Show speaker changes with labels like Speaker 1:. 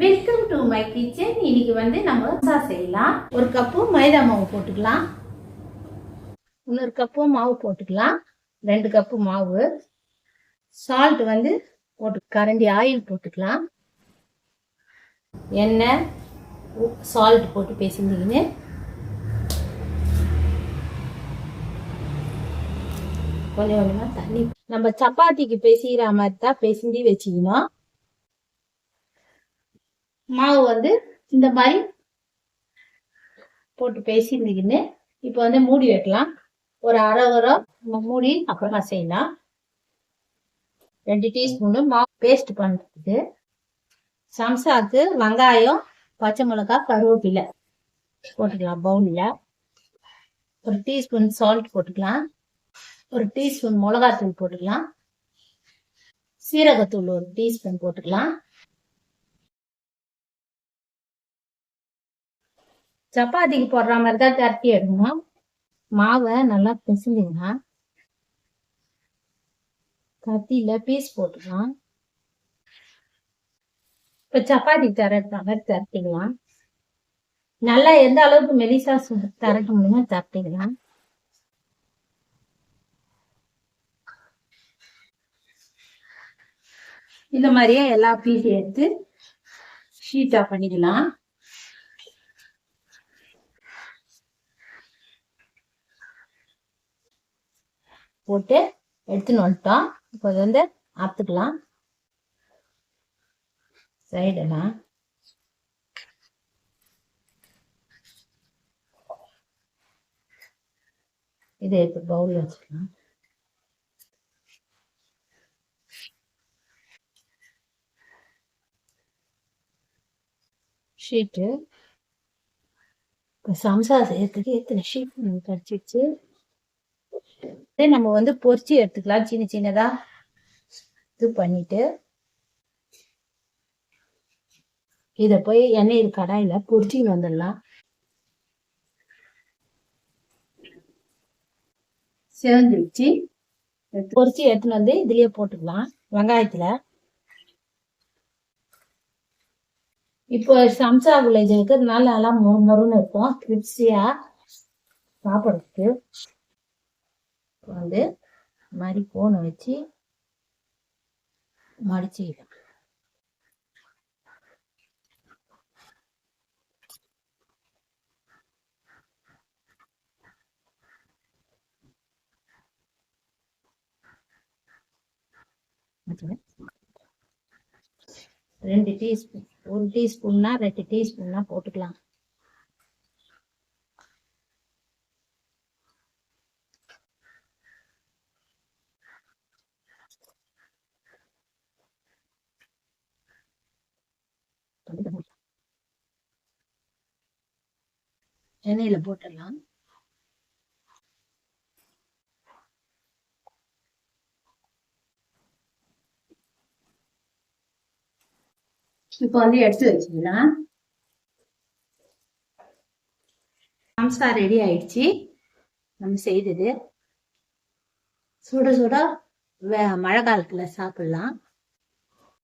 Speaker 1: Welcome to my kitchen இன்னைக்கு வந்து நம்ம தோசை செய்யலாம். ஒரு கப்பு மைதா மாவு போட்டுக்கலாம். இன்னொரு கப்பு மாவு போட்டுக்கலாம். ரெண்டு கப்பு மாவு. சால்ட் வந்து போட்டு கரண்டி ஆயில் போட்டுக்கலாம். எண்ணெய் சால்ட் போட்டு பேசியிருந்தீங்கன்னு கொஞ்சம் கொஞ்சமாக தண்ணி. நம்ம சப்பாத்திக்கு பேசிக்கிற மாதிரி தான் பேசிண்டி வச்சுக்கணும். மாவு வந்து இந்த மாதிரி போட்டு பேசியிருந்துக்கின்னு இப்போ வந்து மூடி வைக்கலாம். ஒரு அரை உரம் நம்ம மூடி அப்புறமா செய்யலாம். ரெண்டு டீஸ்பூனு மாவு பேஸ்ட் பண்ணுறதுக்கு சம்சாக்கு வெங்காயம் பச்சை மிளகாய் கருவேப்பிலை போட்டுக்கலாம் பவுலில் ஒரு டீஸ்பூன் சால்ட் போட்டுக்கலாம். ஒரு டீஸ்பூன் மிளகாத்தூள் போட்டுக்கலாம். சீரகத்தூள் ஒரு டீஸ்பூன் போட்டுக்கலாம். சப்பாத்திக்கு போடுற மாதிரி தான் திரட்டி எடுக்கணும். மாவை நல்லா பிசைஞ்சுக்கலாம் கத்தியில பீஸ் போட்டுக்கலாம். இப்ப சப்பாத்தி தரட்டுற மாதிரி தரட்டிக்கலாம் நல்லா எந்த அளவுக்கு மெலிசா தரட்ட முடியுமோ தரட்டிக்கலாம் இந்த மாதிரியே எல்லா பீஸையும் எடுத்து ஷீட்டா பண்ணிக்கலாம். போட்டு எடுத்துன்னு வந்துட்டோம். இப்போ இது வந்து அறுத்துக்கலாம் சைடெல்லாம் இதை எடுத்து பவுல் வச்சுக்கலாம். ஷீட்டு இப்போ சம்சா செய்யறதுக்கு எத்தனை ஷீட் கிடச்சிச்சு நம்ம வந்து பொரிச்சு எடுத்துக்கலாம். சின்ன சின்னதா இது பண்ணிட்டு இத போய் எண்ணெயில் கடாயில பொரிச்சின்னு வந்துடலாம். சேர்ந்துருச்சு பொரிச்சு எடுத்துன்னு வந்து இதுலயே போட்டுக்கலாம். வெங்காயத்துல. இப்போ சம்சாக்குள்ள இது இருக்கிறதுனால நல்லா மொறு மொறுன்னு இருக்கும். கிரிப்ஸியா சாப்பிட்றதுக்கு. வந்து இந்த மாதிரி கோனை வச்சு மடிச்சுக்கலாம் ரெண்டு டீஸ்பூன் ஒரு டீஸ்பூன்னா ரெண்டு டீஸ்பூன்னா போட்டுக்கலாம். எண்ணெயில போட்டுடலாம். இப்போ வந்து எடுத்து வச்சுக்கலாம். சம்சா ரெடி ஆயிடுச்சு. நம்ம செய்தது. சுட சுட வே- மழை காலத்துல சாப்பிடலாம்.